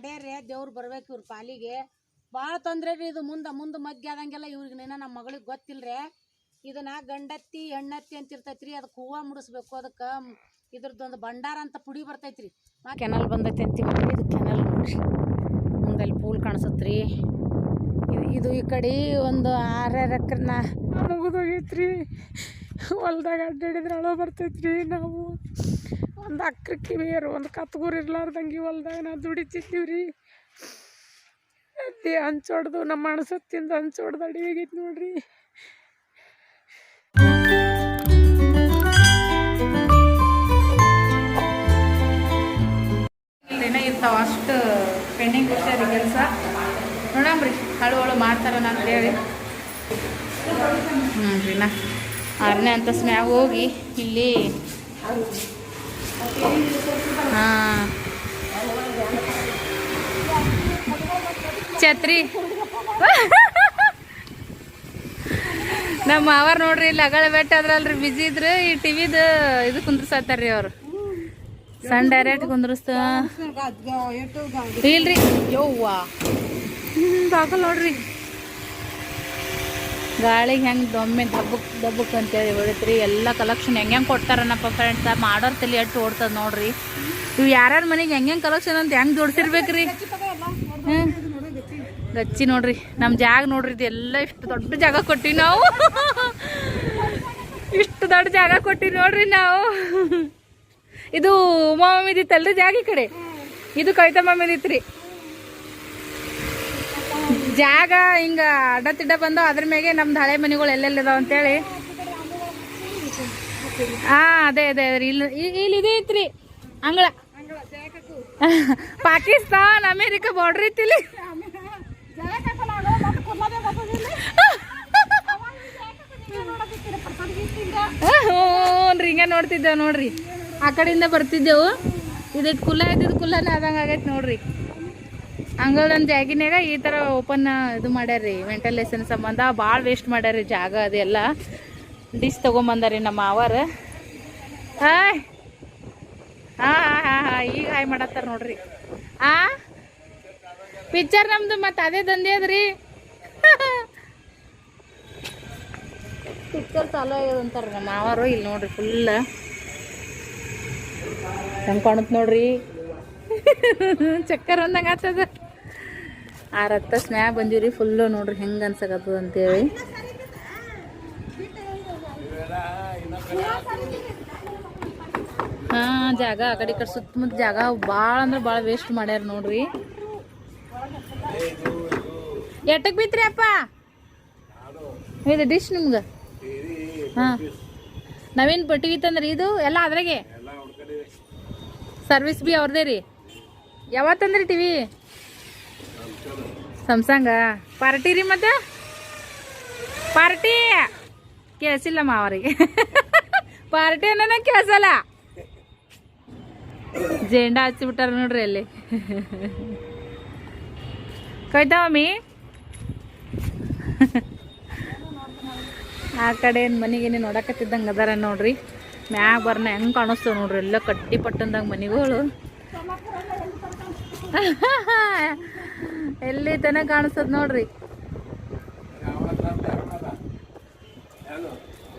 ಮಾಡ್ಯಾರ್ರಿ ದೇವ್ರು ಬರ್ಬೇಕು ಇವ್ರ ಪಾಲಿಗೆ. ಭಾಳ ತೊಂದರೆ ರೀ ಇದು ಮುಂದೆ ಮುಂದೆ ಮಗ್ಗಿ ಆದಂಗೆಲ್ಲ ಇವ್ರಿಗೆ ನಿನ್ನ ನಮ್ಮ ಮಗಳಿಗೆ ಗೊತ್ತಿಲ್ರಿ. ಇದನ್ನ ಗಂಡತ್ತಿ, ಹೆಣ್ಣತ್ತಿ ಅಂತ ರೀ ಅದಕ್ಕೆ ಹೂವು ಮುಡಿಸ್ಬೇಕು, ಅದಕ್ಕೆ ಇದ್ರದ್ದೊಂದು ಭಂಡಾರ ಅಂತ ಪುಡಿ ಬರ್ತೈತ್ರಿ. ಕೆನಲ್ ಬಂದೈತಿ ಅಂತ ನೋಡ್ರಿ ಇದು ಕೆನಲ್ ನೋಡ್ರಿ. ಮುಂದೆ ಅಲ್ಲಿ ಪೂಲ್ ರೀ ಇದು ಇದು ಈ ಕಡೆ ಒಂದು ಆರಾರು ಎಕ್ರನ್ನ ಮುಗಿದೋಗೈತ್ರಿ. ಹೊಲ್ದಾಗ ಅಡ್ಡಾಡಿದ್ರೆ ಅಳೋ ಬರ್ತೈತ್ರಿ ನಾವು. ಒಂದು ಅಕ್ರ ಕಿವಿಯರು, ಒಂದು ಕತ್ಗೂರು ಇರ್ಲಾರ್ದಂಗೆ ಹೊಲ್ದಾಗ ನಾವು ದುಡಿತಿದ್ದೀವಿ ರೀ ಅದೇ ಹಂಚೊಡ್ದು ನಮ್ಮ ಅಣಸತ್ತಿಂದ ಹಂಚೊಡ್ದು ಅಡಿ ಆಗೈತೆ ನೋಡ್ರಿ. ಇರ್ತಾವ, ಅಷ್ಟು ಪೆಂಡಿಂಗ್ ಕೊಡ್ತಾರೆ ಕೆಲಸ. ನೋಡಂಬ್ರಿ ಹಳು ಹಳು ಮಾಡ್ತಾರನ ಅಂತೇಳಿ ಹ್ಞೂ ರೀ ನಾ, ಆರನೇ ಅಂತಸ್ ಮ್ಯಾಗ ಹೋಗಿ ಇಲ್ಲಿ ಛತ್ರಿ. ನಮ್ಮ ಮಾವಾರ್ ನೋಡ್ರಿ ಇಲ್ಲಿ ಅಗಳ ಬೆಟ್ಟ ಅದ್ರಲ್ರಿ ಬಿಜಿ ಇದ್ರು ಈ ಟಿವಿದ ಇದು ಕುಂದ್ರಸತ್ತಾರ್ರಿ ಅವ್ರು. ಸಣ್ಣ ಡೈರೆಕ್ಟ್ ಕುಂದ್ರಸ್ತ. ಇಲ್ರಿ. ಹ್ಮ್ ಬಾಕಲ್ ನೋಡ್ರಿ. ಗಾಳಿಗೆ ಹೆಂಗೆ ದೊಮ್ಮೆ ದಬ್ಬಕ್ ದಬ್ಬಕ್ ಅಂತೇಳಿ ಹೊಡಿತ್ರಿ. ಎಲ್ಲ ಕಲೆಕ್ಷನ್ ಹೆಂಗೆ ಹೆಂಗೆ ಕೊಡ್ತಾರನಪ್ಪ ಫ್ರೆಂಡ್ಸ್ ಮಾಡೋರ್ ತಲೆ ಎಟ್ಟು ಓಡ್ತದೆ ನೋಡ್ರಿ. ಇವು ಯಾರ್ಯಾರ ಮನೆಗೆ ಹೆಂಗೆ ಹೆಂಗೆ ಕಲೆಕ್ಷನ್ ಅಂತ ಹೆಂಗೆ ಜೋಡ್ಸಿರ್ಬೇಕ್ರಿ? ಹ್ಞೂ ಗಚ್ಚಿ ನೋಡ್ರಿ. ನಮ್ಮ ಜಾಗ ನೋಡ್ರಿ ಇದೆಲ್ಲ ಇಷ್ಟು ದೊಡ್ಡ ಜಾಗ ಕೊಟ್ಟಿವಿ ನಾವು. ಇಷ್ಟು ದೊಡ್ಡ ಜಾಗ ಕೊಟ್ಟಿವಿ ನೋಡ್ರಿ ನಾವು. ಇದು ಉಮಾ ಮಮ್ಮಿದಿತ್ತಲ್ರಿ ಜಾಗ ಈ ಕಡೆ. ಇದು ಕವಿತಾ ಮಮ್ಮಿದಿತ್ರಿ ಜಾಗ ಹಿಂಗ ಅಡ್ಡ ತಿಡ್ಡ ಬಂದು ಅದ್ರ ಮೇಲೆ ನಮ್ದು ಹಳೆ ಮನೆಗಳು ಎಲ್ಲೆಲ್ಲಿದಾವ ಅಂತೇಳಿ. ಹಾ, ಅದೇ ಅದೇ ಇಲ್ಲಿ ಇಲ್ಲಿ ಇದೇ ಐತ್ರಿ. ಅಂಗಳ. ಪಾಕಿಸ್ತಾನ್, ಅಮೇರಿಕ ಬಾರ್ಡರ್ ಐತಿ ಇಲ್ಲಿ ಹ್ಞೂ ಹಿಂಗ ನೋಡ್ತಿದ್ದೇವೆ ನೋಡ್ರಿ. ಆ ಕಡೆಯಿಂದ ಬರ್ತಿದ್ದೆವು. ಇದಕ್ಕೆ ಕುಲ್ಲ ಇದ್ದಿದ್ದು ಕುಲ್ಲನೇ ಆದಂಗೆ ಆಗೈತೆ ನೋಡ್ರಿ. ಅಂಗಳೊಂದು ಜಾಗಿನಾಗ ಈ ಥರ ಓಪನ್ ಇದು ಮಾಡ್ಯಾರ್ರಿ ವೆಂಟಿಲೇಷನ್ ಸಂಬಂಧ ಭಾಳ ವೇಸ್ಟ್ ಮಾಡ್ಯಾರ್ರಿ ಜಾಗ ಅದೆಲ್ಲ ಡಿಶ್ ತೊಗೊಂಬಂದಾರಿ ನಮ್ಮ ಮಾವಾರ. ಹಾಯ್. ಹಾಂ ಹಾಂ ಹಾಂ ಹಾಂ, ಈಗ ಹಾಯ್ ಮಾಡತ್ತಾರ ನೋಡ್ರಿ. ಆ? ಪಿಕ್ಚರ್ ನಮ್ದು ಮತ್ತೆ ಅದೇ ದಂಧೆ ಅದ್ರಿ. ಪಿಕ್ಚರ್ ಚಾಲೋ ಆಗ್ಯದ ಅಂತಾರ ನಮ್ಮ ಮಾವರು ಇಲ್ಲಿ ನೋಡ್ರಿ ಫುಲ್ ಹೆಂಗೆ ಕಾಣುತ್ತೆ ನೋಡ್ರಿ. ಚಕ್ಕರ್ ಒಂದಂಗೆ ಆಗ್ತದ ಆರು ರಕ್ತ ಸ್ಮ್ಯಾ ಬಂದೀವಿ ರೀ ಫುಲ್ಲು ನೋಡ್ರಿ ಹೆಂಗೆ ಅನ್ಸಕತ್ತದ ಅಂತೇಳಿ. ಹಾಂ ಜಾಗ ಆ ಕಡೆ ಈ ಕಡೆ ಸುತ್ತಮುತ್ತ ಜಾಗ ಭಾಳ ಅಂದ್ರೆ ಭಾಳ ವೇಸ್ಟ್ ಮಾಡ್ಯಾರ ನೋಡ್ರಿ. ಎಟ್ಟಕ್ಕೆ ಬಿತ್ರಿ ಅಪ್ಪ? ಇದು ಡಿಶ್ ನಿಮ್ಗೆ? ಹಾಂ. ನಾವೇನು ಪಟ್ಟಿಗೆ ತಂದ್ರಿ ಇದು? ಎಲ್ಲ ಅದ್ರಾಗೆ? ಸರ್ವಿಸ್ ಬಿ ಅವ್ರದೇ ರೀ. ಯಾವತ್ತಂದ್ರಿ ಟಿವಿ? ಸ್ಯಾಮ್ಸಂಗ ಪಾರ್ಟಿ ರೀ ಮತ್ತೆ? ಪಾರ್ಟಿ? ಕೇಳಿಸಿಲ್ಲ ಮಾವರಿಗೆ ಪಾರ್ಟಿ ಅನ್ನೋನ ಕೇಳಿಸಲ್ಲ. ಜೇಂಡ ಹಚ್ಚಿಬಿಟ್ಟಾರ ನೋಡ್ರಿ ಅಲ್ಲಿ. ಕೈತಾವಮ್ಮಿ? ಆ ಕಡೆ ಮನೆಗೇನೆ ನೋಡಕತ್ತಿದ್ದಂಗೆ ಅದಾರ ನೋಡ್ರಿ. ಮ್ಯಾಗ ಬರ್ನ ಹೆಂಗೆ ಕಾಣಿಸ್ತವ ನೋಡ್ರಿ ಎಲ್ಲ ಕಟ್ಟಿ ಪಟ್ಟಂದಂಗೆ ಮನೆಗಳು. ಎಲ್ಲಿ ತನ ಕಾಣಿಸ್ತದ ನೋಡ್ರಿ.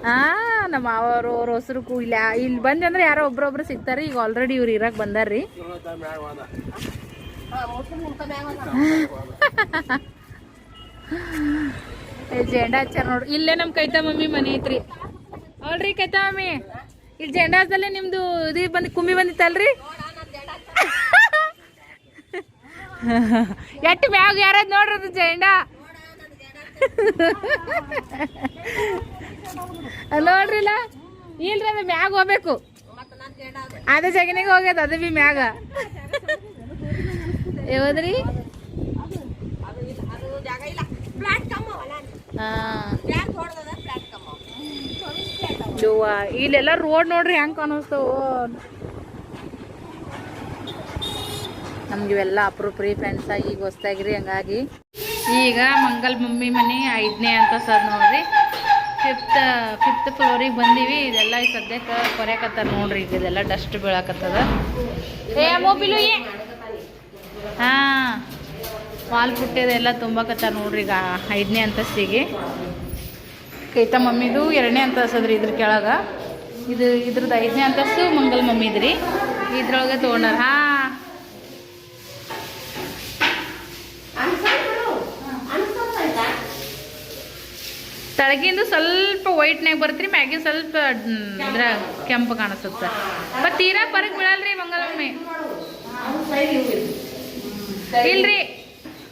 ಹಾ ನಮ್ಮ ಅವರು ಅವ್ರ ಹೊಸರು ಇಲ್ಲ. ಇಲ್ಲಿ ಬಂದೆ ಅಂದ್ರೆ ಯಾರೋ ಒಬ್ರೊಬ್ರು ಸಿಗ್ತಾರ. ಈಗ ಆಲ್ರೆಡಿ ಇವ್ರು ಇರಕ್ ಬಂದಾರ್ರಿ. ಜೆಂಡಾ ಹಚ್ಚಾರ ನೋಡ್ರಿ. ಇಲ್ಲೇ ನಮ್ಮ ಕೈತ ಮಮ್ಮಿ ಮನೆ ಐತ್ರಿ. ಅಲ್ರಿ ಕೈತಾ ಮಮ್ಮಿ ಇಲ್ಲಿ ಜೆಂಡಾಸ್ದಲ್ಲೇ ನಿಮ್ದು ಇದು ಬಂದ್ ಕುಮ್ಮಿ ಬಂದಿತ್ತಲ್ರಿ? ಎಟ್ಟು ಮ್ಯಾಗ ಯಾರದ್ ನೋಡ್ರದು ಜೆಂಡಾ? ನೋಡ್ರಿಲ್ಲ? ಇಲ್ರಿ ಅದು ಮ್ಯಾಗ ಹೋಗ್ಬೇಕು. ಅದ ಜಗನಿಗೆ ಹೋಗ್ಯದ, ಅದು ಬಿ ಮ್ಯಾಗ. ಯಾವದ್ರಿ ಇಲ್ಲೆಲ್ಲ ರೋಡ್ ನೋಡ್ರಿ ಹೆಂಗ್ ಕಾಣಿಸ್ತಾವ. ನಮ್ಗೆ ಇವೆಲ್ಲ ಅಪ್ರೂಪ್ ರೀ ಫ್ರೆಂಡ್ಸ ಈಗ ಹೊಸ್ದಾಗಿರಿ ಹಂಗಾಗಿ. ಈಗ ಮಂಗಲ್ ಮಮ್ಮಿ ಮನೆ ಐದನೇ ಅಂತ ಸರ್ ನೋಡ್ರಿ. ಫಿಫ್ತ್ ಫಿಫ್ತ್ ಫ್ಲೋರಿಗೆ ಬಂದೀವಿ. ಇದೆಲ್ಲ ಈ ಸದ್ಯಕ್ಕೆ ಕೊರೆಯಕತ್ತಾರ ನೋಡ್ರಿ. ಈಗ ಇದೆಲ್ಲ ಡಸ್ಟ್ ಬೀಳಕತ್ತದ. ಏ ಮೊಬಿಲು ಏ. ಹಾಂ. ವಾಲ್ ಪುಟ್ಟಿದೆಲ್ಲ ತುಂಬಕತ್ತಾರ ನೋಡ್ರಿ ಈಗ ಐದನೇ ಅಂತಸ್ತಿಗೆ. ಕೈತ ಮಮ್ಮಿದು ಎರಡನೇ ಅಂತಸ್ತದ್ರಿ ಇದ್ರ ಕೆಳಗೆ. ಇದು ಇದ್ರದ್ದು ಐದನೇ ಅಂತಸ್ತು ಮಂಗಲ್ ಮಮ್ಮಿದ್ರಿ. ಇದ್ರೊಳಗೆ ತೊಗೊಂಡಾರ. ಹಾಂ. ತಳಗಿಂದು ಸ್ವಲ್ಪ ವೈಟ್ನಾಗ ಬರ್ತೀರಿ ಮ್ಯಾಗಿ ಸ್ವಲ್ಪ ಇದ್ರ ಕೆಂಪು ಕಾಣಿಸುತ್ತೆ ಮತ್ತು ತೀರಾ ಬರಕ್ ಬೀಳಲ್ರಿ ಮಂಗಲೊಮ್ಮೆ ಇಲ್ರಿ,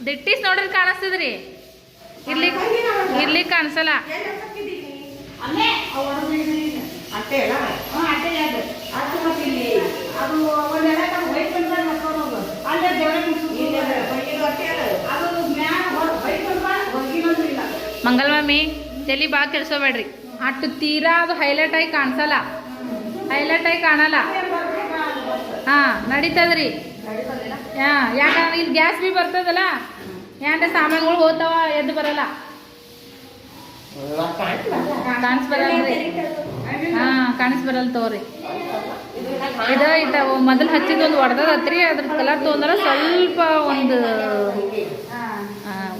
ದಿಟ್ಟಿಸ್ ನೋಡ್ರಿ ಕಾಣಿಸ್ತದ್ರಿ. ಇರ್ಲಿ ಇರ್ಲಿ ಕಾಣಿಸಲ್ಲ. ಮಂಗಲ್ ಮಮ್ಮಿ ತಲೆ ಬಾ ಕೆಡ್ಸೋಬೇಡ್ರಿ ಅಟ್ಟು ತೀರಾ ಅದು ಹೈಲೈಟ್ ಆಗಿ ಕಾಣಿಸಲ್ಲ. ಹೈಲೈಟ್ ಆಗಿ ಕಾಣಲ್ಲ. ಹಾಂ, ನಡೀತದ್ರಿ. ಹಾಂ ಯಾಕಂದ್ರೆ ಇಲ್ಲಿ ಗ್ಯಾಸ್ ಬಿ ಬರ್ತದಲ್ಲ? ಯಾಕಂದ್ರೆ ಸಾಮಾನುಗಳು ಹೋಗ್ತಾವ, ಎದ್ದು ಬರಲ್ಲ. ಕಾಣಿಸ್ ಬರಲ್ರಿ ಹಾಂ ಕಾಣಿಸ್ ಬರಲ್ಲ ತಗೋರಿ. ಇದು ಇದ ಮೊದಲು ಹಚ್ಚಿದ್ದು ಒಂದು ಹೊಡೆದತ್ರಿ ಅದ್ರ ಕಲರ್ ತೊಗೊಂಡ್ರೆ ಸ್ವಲ್ಪ ಒಂದು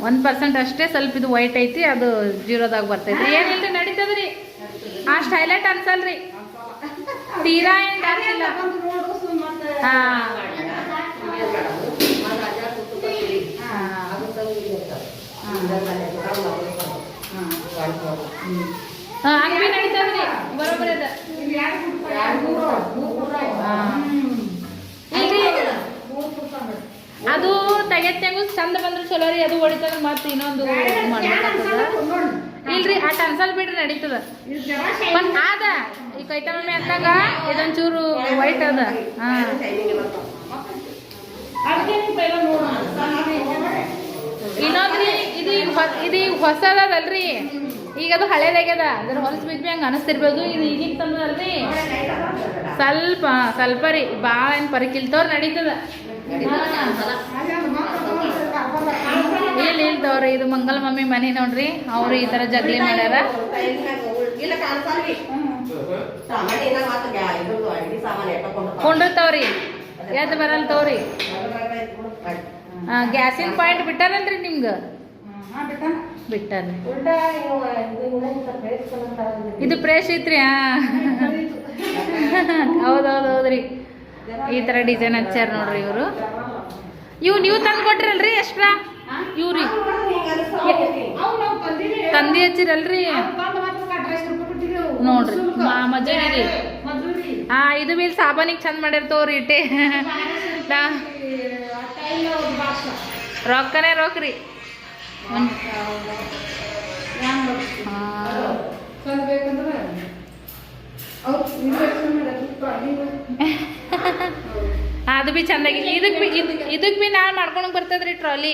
ಒನ್ ಪರ್ಸೆಂಟ್ ಅಷ್ಟೇ ಸ್ವಲ್ಪ ಇದು ವೈಟ್ ಐತಿ, ಅದು ಜೀರೋದಾಗ ಬರ್ತೈತಿ. ಏನಿಲ್ಲ ನಡೀತದ್ರಿ? ಅಷ್ಟು ಹೈಲೈಟ್ ಅನ್ಸಲ್ರಿ. ತೀರಾ ಏನು ಹಾಂ. ಅದು ತೆಗೆತ್ಯಾಗು ಚಂದ ಬಂದ್ರೆ ಚಲೋ ರೀ ಅದು ಹೊಡಿತದ ಮತ್ತೆ ಇನ್ನೊಂದು ಇಲ್ರಿ ಆ ಟನ್ಸಲ್ ಬಿಡ್ರಿ ನಡೀತದ. ಆದ ಈ ಕೈತಮ್ಮಿ ಅಂದಾಗ ಇದೊಂಚೂರು ವೈಟ್ ಅದ. ಹಾ. ಇನ್ನೊಂದ್ರಿ ಇದು ಇದು ಈಗ ಹೊಸದಲ್ರಿ ಈಗ ಅದು ಹಳೇದಾಗ್ಯದ. ಅದ್ರ ಹೊಲಸು ಬಿದ್ದು ಹಂಗೆ ಅನಿಸ್ತಿರ್ಬೋದು ಇದು ಈಗಿನ ತಂದದಲ್ರಿ. ಸ್ವಲ್ಪ ಸ್ವಲ್ಪ ರೀ ಭಾಳ ಏನು ಪರಿಕಿಲ್ತವ್ರು ನಡೀತದ. ಇಲ್ಲ ಇಲ್ಲ ತಗೋರಿ ಇದು ಮಂಗಲ್ ಮಮ್ಮಿ ಮನೆ ನೋಡ್ರಿ ಅವ್ರು ಈ ತರ ಜಗ್ಲಿ ಮಾಡ್ಯಾರ. ಕೊಂಡಿರ್ತಾವ್ರಿ ಎದ್ದು ಬರಲ್ ತಗೋರಿ ಗ್ಯಾಸಿನ ಪಾಯಿಂಟ್ ಬಿಟ್ಟಾರಲ್ರಿ ನಿಮ್ಗೆ? ಬಿಟ್ಟಾರ್ರಿ. ಇದು ಫ್ರೆಶ್ ಐತ್ರಿ ಹಾ ಹೌದೌದು ಹೌದ್ರಿ. ಈ ಥರ ಡಿಸೈನ್ ಹಚ್ಚಾರ ನೋಡ್ರಿ ಇವರು. ಇವು ನೀವು ತಂದು ಕೊಟ್ರಲ್ರಿ ಎಷ್ಟ್ರಾ ಇವ್ರಿ. ತಂದಿ ಹಚ್ಚಿರಲ್ರಿ? ನೋಡ್ರಿ. ಮಜೂರಿ ಹಾ ಇದು ಮೇಲೆ ಸಾಬಾನಿಗೆ ಚಂದ ಮಾಡಿರ್ತವ್ರಿ ಇಟ್ಟೆ. ರೊಕ್ಕನೇ ರೊಕ್ಕ ರೀ ಒಂದ್- ಹಾ. ಅದು ಭೀ ಚಂದಾಗಿ. ಇದಕ್ ಬಿ ಇದಕ್ಕೆ ಇದಕ್ ಬಿ ನಾಳೆ ಮಾಡ್ಕೊಳಕ್ ಬರ್ತದ್ರಿ ಟ್ರಾಲಿ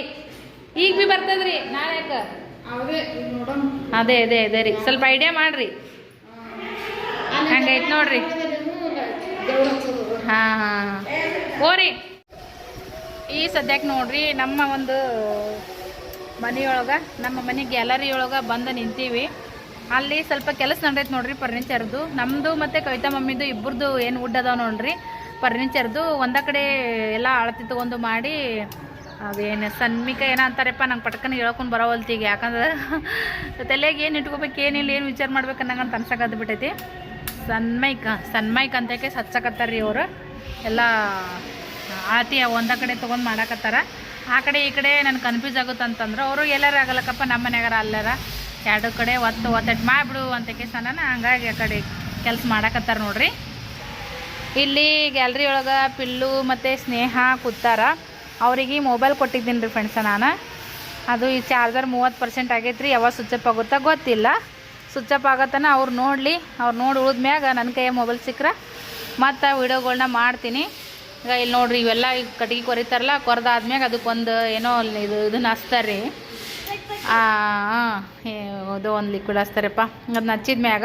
ಈಗ ಬಿ ಬರ್ತದ್ರಿ ನಾಳೆ ಯಾಕ? ಅದೇ ಅದೇ ಅದೇ ರೀ. ಸ್ವಲ್ಪ ಐಡಿಯಾ ಮಾಡ್ರಿ. ಹಂಗೈತ್ ನೋಡ್ರಿ. ಹಾ ಹಾಂ ಓರಿ ಈ ಸದ್ಯಕ್ಕೆ ನೋಡ್ರಿ ನಮ್ಮ ಒಂದು ಮನೆಯೊಳಗೆ ನಮ್ಮ ಮನೆ ಗ್ಯಾಲರಿ ಒಳಗೆ ಬಂದು ನಿಂತೀವಿ. ಅಲ್ಲಿ ಸ್ವಲ್ಪ ಕೆಲಸ ನಡೈತೆ ನೋಡ್ರಿ ಫರ್ನಿಚರ್ದು ನಮ್ಮದು ಮತ್ತು ಕವಿತಾ ಮಮ್ಮಿದು ಇಬ್ಬರದು ಏನು ವುಡ್ ಅದಾವೆ ನೋಡ್ರಿ. ಫರ್ನಿಚರ್ದು ಒಂದ ಕಡೆ ಎಲ್ಲ ಅಳತಿ ತಗೊಂಡು ಮಾಡಿ ಅದೇನು ಸನ್ಮಿಕ ಏನೋ ಅಂತಾರಪ್ಪ, ನಂಗೆ ಪಟ್ಕನ ಹೇಳ್ಕೊಂಡು ಈಗ, ಯಾಕಂದ್ರೆ ತಲೆಗೆ ಏನು ಇಟ್ಕೋಬೇಕು ಏನಿಲ್ಲ ಏನು ವಿಚಾರ ಮಾಡ್ಬೇಕು ಅನ್ನಂಗಂತ ಅನ್ಸಕದ್ದು ಬಿಟ್ಟೈತಿ. ಸನ್ಮೈಕ್ ಸನ್ಮೈಕ್ ಅಂತಕ್ಕೆ ಹಚ್ಚಕತ್ತಾರ ರೀ ಅವರು. ಎಲ್ಲ ಆತಿ ಒಂದ ಕಡೆ ತೊಗೊಂಡು ಮಾಡಾಕತ್ತಾರ. ಆ ಕಡೆ ಈ ಕಡೆ ನನ್ಗೆ ಕನ್ಫ್ಯೂಸ್ ಆಗುತ್ತೆ ಅಂತಂದ್ರೆ, ಅವರು ಎಲ್ಲರೂ ಆಗಲ್ಲಕ್ಕಪ್ಪ ನಮ್ಮ ಮನ್ಯಾಗಾರ ಅಲ್ಲಾರ. ಎರಡು ಕಡೆ ಒತ್ತು ಒತ್ತಟ್ಟು ಮಾಡಿಬಿಡು ಅಂತಕ್ಕೆ ಸನ ಹಂಗಾಗಿ ಆ ಕಡೆ ಕೆಲಸ ಮಾಡಾಕತ್ತಾರ ನೋಡ್ರಿ. ಇಲ್ಲಿ ಗ್ಯಾಲ್ರಿ ಒಳಗೆ ಪಿಲ್ಲು ಮತ್ತು ಸ್ನೇಹ ಕೂತಾರ. ಅವರಿಗೆ ಮೊಬೈಲ್ ಕೊಟ್ಟಿದ್ದೀನಿ ರೀ ಫ್ರೆಂಡ್ಸ ನಾನು. ಅದು ಈ ಚಾರ್ಜರ್ ಮೂವತ್ತು ಪರ್ಸೆಂಟ್ ಆಗೈತೆ ರೀ, ಯಾವಾಗ ಸ್ವಿಚ್ ಅಪ್ ಆಗುತ್ತಾ ಗೊತ್ತಿಲ್ಲ. ಸ್ವಿಚ್ ಅಪ್ ಆಗತ್ತಾನ ಅವ್ರು ನೋಡಲಿ, ಅವ್ರು ನೋಡಿ ಉಳಿದ್ಮ್ಯಾಗ ನನ್ನ ಕೈಯ ಮೊಬೈಲ್ ಸಿಕ್ಕರೆ. ಮತ್ತು ವೀಡಿಯೋಗಳ್ನ ಮಾಡ್ತೀನಿ. ಈಗ ಇಲ್ಲಿ ನೋಡಿರಿ ಇವೆಲ್ಲ ಈಗ ಕಟ್ಗೆ ಕೊರಿತಾರಲ್ಲ, ಕೊರ್ದಾದ್ಮ್ಯಾಗ ಅದಕ್ಕೊಂದು ಏನೋ ಇದು, ಇದನ್ನ ಹಚ್ತಾರೆ ರೀ ಇದು ಒಂದು ಲಿಕ್ವಿಡ್ ಹಚ್ತಾರಪ್ಪ. ಅದನ್ನ ಹಚ್ಚಿದ ಮ್ಯಾಗ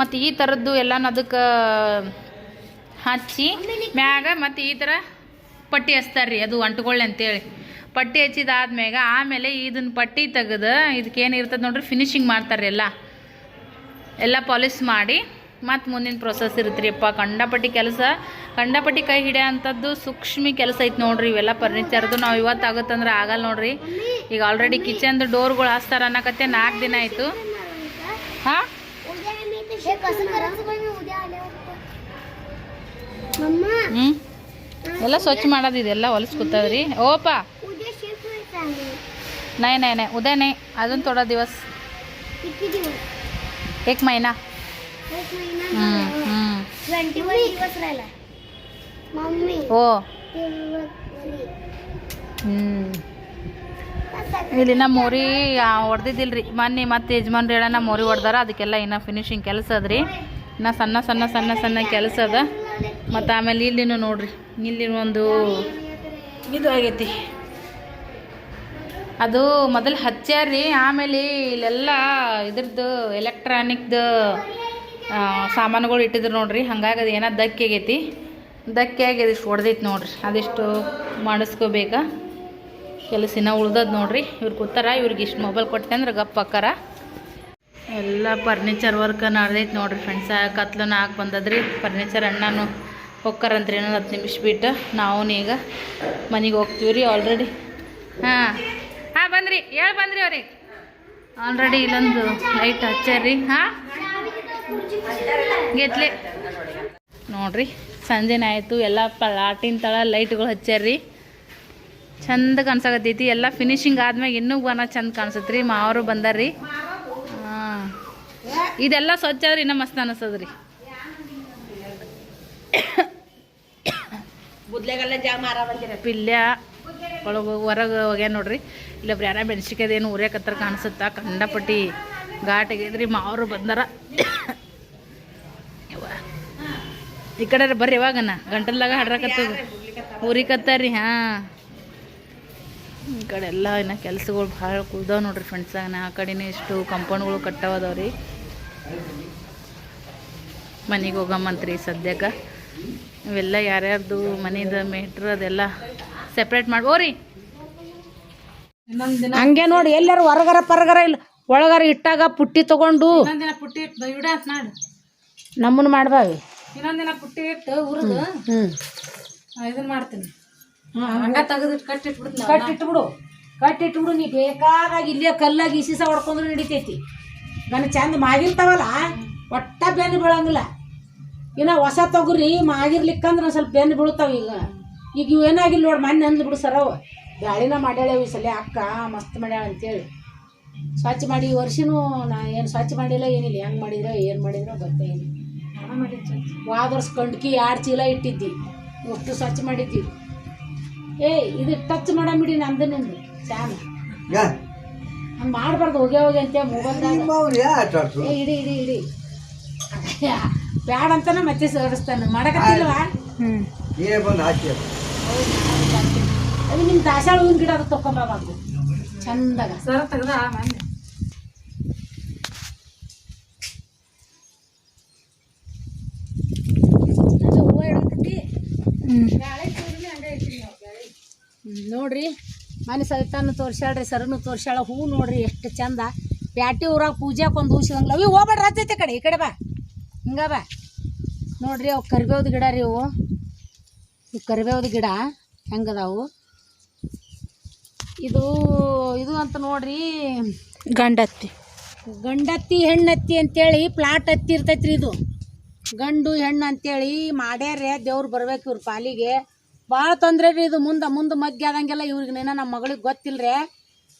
ಮತ್ತು ಈ ಥರದ್ದು ಎಲ್ಲನೂ ಅದಕ್ಕೆ ಹಚ್ಚಿ ಮ್ಯಾಗ ಮತ್ತು ಈ ಥರ ಪಟ್ಟಿ ಹಚ್ತಾರೆ ರೀ ಅದು ಅಂಟ್ಕೊಳ್ಳಿ ಅಂತೇಳಿ. ಪಟ್ಟಿ ಹಚ್ಚಿದಾದ್ಮ್ಯಾಗ ಆಮೇಲೆ ಇದನ್ನ ಪಟ್ಟಿ ತೆಗೆದು ಇದಕ್ಕೇನು ಇರ್ತದೆ ನೋಡ್ರಿ ಫಿನಿಶಿಂಗ್ ಮಾಡ್ತಾರೆ ಎಲ್ಲ. ಎಲ್ಲ ಪಾಲಿಶ್ ಮಾಡಿ ಮತ್ತು ಮುಂದಿನ ಪ್ರೊಸೆಸ್ ಇರುತ್ತೆ ಅಪ್ಪ ಕಂಡಪಟ್ಟಿ ಕೆಲಸ. ಕಂಡಪಟ್ಟಿ ಕೈ ಹಿಡಿಯೋ ಅಂಥದ್ದು ಸೂಕ್ಷ್ಮ ಕೆಲಸ ಐತೆ ನೋಡ್ರಿ, ಇವೆಲ್ಲ ಫರ್ನಿಚರ್ದು ನಾವು ಇವತ್ತು ಆಗುತ್ತಂದ್ರೆ ಆಗಲ್ಲ ನೋಡ್ರಿ. ಈಗ ಆಲ್ರೆಡಿ ಕಿಚನ್ದು ಡೋರ್ಗಳು ಹಾಸ್ತಾರ ಅನ್ನೋಕತ್ತೆ ನಾಲ್ಕು ದಿನ ಆಯಿತು. ಹಾಂ? ಹ್ಞೂ ಎಲ್ಲ ಸ್ವಚ್ಛ ಮಾಡೋದು ಇದೆಲ್ಲ ಹೊಲಸು ಕೂತದ್ರಿ ಓಪ उद्या शिफ्ट व्हायचं आहे नाही नाही नाही उद्या नाही अजून थोडा दिवस किती दिवस एक महिना एक महिना हम्म, हम्म. ट्वेंटी वन दिवस राहिला मम्मी हो दिवस ಹ್ಞೂ ಇಲ್ಲಿನ ಮೋರಿ ಹೊಡೆದಿದ್ದಿಲ್ರಿ ಮೊನ್ನೆ ಮತ್ತೆ ಯಜಮಾನ್ರು ಹೇಳೋಣ ಮೋರಿ ಹೊಡ್ದಾರ ಅದಕ್ಕೆಲ್ಲ ಇನ್ನು ಫಿನಿಶಿಂಗ್ ಕೆಲಸ ಅದ್ರಿ ಇನ್ನು ಸಣ್ಣ ಸಣ್ಣ ಸಣ್ಣ ಸಣ್ಣ ಕೆಲಸ ಅದ ಮತ್ತು ಆಮೇಲೆ ಇಲ್ಲಿನೂ ನೋಡ್ರಿ. ಇಲ್ಲಿ ಒಂದು ಇದು ಆಗೈತಿ. ಅದು ಮೊದಲು ಹಚ್ಚಾರಿ ಆಮೇಲೆ ಇಲ್ಲೆಲ್ಲ ಇದ್ರದ್ದು ಎಲೆಕ್ಟ್ರಾನಿಕ್ದು ಸಾಮಾನುಗಳು ಇಟ್ಟಿದ್ರು ನೋಡ್ರಿ. ಹಂಗಾಗಿ ಅದು ಏನೋ ದಕ್ಕಿ ಆಗೈತಿ. ದಕ್ಕಿ ಆಗಿ ಅದಿಷ್ಟು ಹೊಡೆದೈತಿ ನೋಡ್ರಿ. ಅದಿಷ್ಟು ಮಾಡಿಸ್ಕೋಬೇಕಾ. ಕೆಲಸಿನ ಉಳ್ದದ್ ನೋಡ್ರಿ. ಇವ್ರು ಕೂತಾರ ಇವ್ರಿಗೆ ಇಷ್ಟು ಮೊಬೈಲ್ ಕೊಟ್ಟೆ ಅಂದ್ರೆ ಗಪ್ಪ ಅಕ್ಕಾರ ಎಲ್ಲ ಫರ್ನಿಚರ್ ವರ್ಕ್ ನಡೆದೈತೆ ನೋಡ್ರಿ ಫ್ರೆಂಡ್ಸ್ ಕತ್ಲು ಹಾಕಿ ಬಂದದ್ರಿ. ಫರ್ನಿಚರ್ ಅಣ್ಣನೂ ಹೋಕ್ಕಾರಂತ್ರಿ ಇನ್ನೊಂದು ಹತ್ತು ನಿಮಿಷ ಬಿಟ್ಟು ನಾವು ಈಗ ಮನೆಗೆ ಹೋಗ್ತೀವಿ ರೀ ಆಲ್ರೆಡಿ ಹಾಂ. ಹಾಂ, ಬಂದ್ರಿ. ಹೇಳಿ ಬಂದ್ರಿ ಅವ್ರಿಗೆ. ಆಲ್ರೆಡಿ ಇಲ್ಲೊಂದು ಲೈಟ್ ಹಚ್ಚಾರ್ರಿ. ಹಾಂ? ಗೆತ್ಲಿ ನೋಡ್ರಿ, ಸಂಜೆನೇ ಆಯಿತು. ಎಲ್ಲ ಪ್ಲಾಟಿನ ತಳ ಲೈಟ್ಗಳು ಹಚ್ಚಾರ್ರಿ. ಚಂದ ಕಾಣಿಸಾಕತ್ತೈತಿ. ಎಲ್ಲ ಫಿನಿಶಿಂಗ್ ಆದ್ಮ್ಯಾಗ ಇನ್ನೂ ಬನ್ನ ಚಂದ ಕಾಣಿಸತ್ರಿ. ಮಾವರು ಬಂದಾರ್ರಿ. ಇದೆಲ್ಲ ಸ್ವಚ್ಛ ಆದ್ರೆ ಇನ್ನ ಮಸ್ತ್ ಅನಿಸ್ತದ್ರಿ ಪಿಲ್ಯ ಒಳಗೆ ಹೊರಗೆ ಹೋಗ್ಯ ನೋಡ್ರಿ. ಇಲ್ಲೊಬ್ರು ಯಾರ ಮೆಣಸಿಕಾಯ್ದೇನು ಉರಿಯಕತ್ತಾರ ಕಾಣಿಸುತ್ತಾ? ಕಂಡಪಟ್ಟಿ ಘಾಟಿಗೆದ್ರಿ ಮಾವರು ಬಂದಾರ. ಈ ಕಡೆ ಬರ್ರಿ ಇವಾಗನ ಗಂಟಲ್ದಾಗ ಹಾಡ್ರಕತ್ತದ ಉರಿಕತ್ತಾರ್ರಿ ಹಾಂ. ಈ ಕಡೆ ಎಲ್ಲ ಇನ್ನು ಕೆಲ್ಸಗಳು ಭಾಳ ಕುಳ್ದಾವ ನೋಡ್ರಿ ಫ್ರೆಂಡ್ಸಾಗ ಆ ಕಡೆನೇ ಇಷ್ಟು ಕಂಪೌಂಡ್ಗಳು ಕಟ್ಟವದವ್ರಿ ಮನೆಗೆ ಹೋಗಮ್ಮಂತ್ರಿ ಸದ್ಯಕ್ಕೆ ಇವೆಲ್ಲ ಯಾರ್ಯಾರ್ದು ಮನೆದ ಮೇಟ್ರ್ ಅದೆಲ್ಲ ಸೆಪ್ರೇಟ್ ಮಾಡ್ಬೋರಿ ಹಂಗೆ ನೋಡಿ ಎಲ್ಲರೂ ಹೊರಗರ ಪರಗರ ಇಲ್ಲ ಒಳಗರ ಇಟ್ಟಾಗ ಪುಟ್ಟಿ ತಗೊಂಡು ಪುಟ್ಟಿ ಇಟ್ಟು ನಾಡು. ನಮ್ಮನ್ನ ಮಾಡ್ಬಾವಿ ಇನ್ನೊಂದಿನ ಪುಟ್ಟಿ ಇಟ್ಟು ಹುರಿದು ಹ್ಮ್ ಇದನ್ನ ಮಾಡ್ತೀನಿ. ಹಂಗ ಕಟ್ಟಿಟ್ಬಿಡ್ತೀನಿ ಕಟ್ಟಿಟ್ಬಿಡು ಕಟ್ಟಿಟ್ಬಿಡು ನೀ ಬೇಕಾದಾಗ ಇಲ್ಲೇ ಕಲ್ಲಾಗಿ ಇಸಿಸ ಹೊಡ್ಕೊಂಡ್ರು ನಡಿತೈತಿ. ನನ್ನ ಚಂದ ಮಾಗಿರ್ತಾವಲ್ಲ, ಒಟ್ಟ ಬೆನ್ನು ಬೀಳಂಗಿಲ್ಲ. ಇನ್ನು ಹೊಸ ತೊಗರಿ ಮಾಗಿರ್ಲಿಕ್ಕಂದ್ರೆ ಸ್ವಲ್ಪ ಬೆನ್ನು ಬೀಳ್ತಾವ ಈಗ. ಈಗ ಇವು ಏನಾಗಿಲ್ಲ ನೋಡಿ ಮೊನ್ನೆ ಅಂದ್ ಬಿಡು ಸರವ ಗಾಳಿನ ಮಾಡ್ಯಾಳೆ ಈ ಸಲ ಅಕ್ಕ, ಮಸ್ತ್ ಮಾಡ್ಯಾಳ ಅಂತೇಳಿ. ಸ್ವಚ್ಛ ಮಾಡಿ, ಈ ವರ್ಷನೂ ನಾ ಏನು ಸ್ವಚ್ಛ ಮಾಡಿಲ್ಲ, ಏನಿಲ್ಲ. ಹೆಂಗೆ ಮಾಡಿದ್ರೋ, ಏನು ಮಾಡಿದ್ರೋ ಗೊತ್ತೇ ಇಲ್ಲ. ವಾದ ವರ್ಷ ಕಂಡ್ಕಿ ಎರಡು ಚೀಲ ಇಟ್ಟಿದ್ದಿ. ಒಟ್ಟು ಸ್ವಚ್ಛ ಮಾಡಿದ್ದೀವಿ ಏಯ್, ಇದು ಟಚ್ ಮಾಡಂಬಿಡಿ ನಂದು ನಿಂದು. ಚಾನ. ಹಂಗೆ ಮಾಡಬಾರ್ದು ಹೋಗಿ ಹೋಗಿ ಅಂತ ಮೊಬೈಲ್ ಇಡಿ ಇಡಿ ಇಡಿ. ಬ್ಯಾಡ ಅಂತಾನೆ ಮತ್ತೆ ಸೇರಿಸ್ತಾನೆ. ಮಾಡಕತ್ತಿಲ್ವಾ? ಅದು. ನಿಮ್ಮ ದಾಸಾಳ ಹೂವಿನ ಗಿಡ ಅದು ತಕೊಂಬಾರ್ದು ಚಂದಾಗ. ಸರ ತೆಗ್ದ? ನೋಡ್ರಿ. ಮನೆ ಸವಿತಾನು ತೋರ್ಸ್ಯಾಳ್ರಿ ಸರನು ತೋರ್ಸ್ಯಾಳ ಹೂ ನೋಡ್ರಿ ಎಷ್ಟು ಚಂದ. ಪ್ಯಾಟಿ ಊರಾಗ ಪೂಜಾಕ್ ಒಂದು ಹೂಸಿದಂಗಿಲ್ಲ ಅವಿ ಹೋಗ್ಬೇಡ್ರಿ ಹತ್ತೈತೆ ಕಡೆ ಈ ಕಡೆ ಬಾ. ಹಿಂಗ ಬಾ. ನೋಡ್ರಿ ಅವು ಕರಿಬೇವ್ದು ಗಿಡ ರೀ ಇವು. ಈ ಕರಿಬೇವ್ದು ಗಿಡ ಹೆಂಗದಾವು? ಇದು ಇದು ಅಂತ ನೋಡ್ರಿ. ಗಂಡತ್ತಿ. ಗಂಡತ್ತಿ ಹೆಣ್ಣತ್ತಿ ಅಂತೇಳಿ ಪ್ಲಾಟ್ ಹತ್ತಿ ಇರ್ತೈತ್ರಿ ಇದು. ಗಂಡು ಹೆಣ್ಣು ಅಂತೇಳಿ ಮಾಡ್ಯಾರೆ ದೇವ್ರು ಬರ್ಬೇಕು ಇವ್ರ ಪಾಲಿಗೆ. ಭಾಳ ತೊಂದರೆ ರೀ ಇದು ಮುಂದೆ ಮುಂದೆ ಮಗ್ಗಿ ಆದಂಗೆಲ್ಲ ಇವ್ರಿಗೆ ನೇನ ನಮ್ಮ ಮಗಳಿಗೆ ಗೊತ್ತಿಲ್ಲರಿ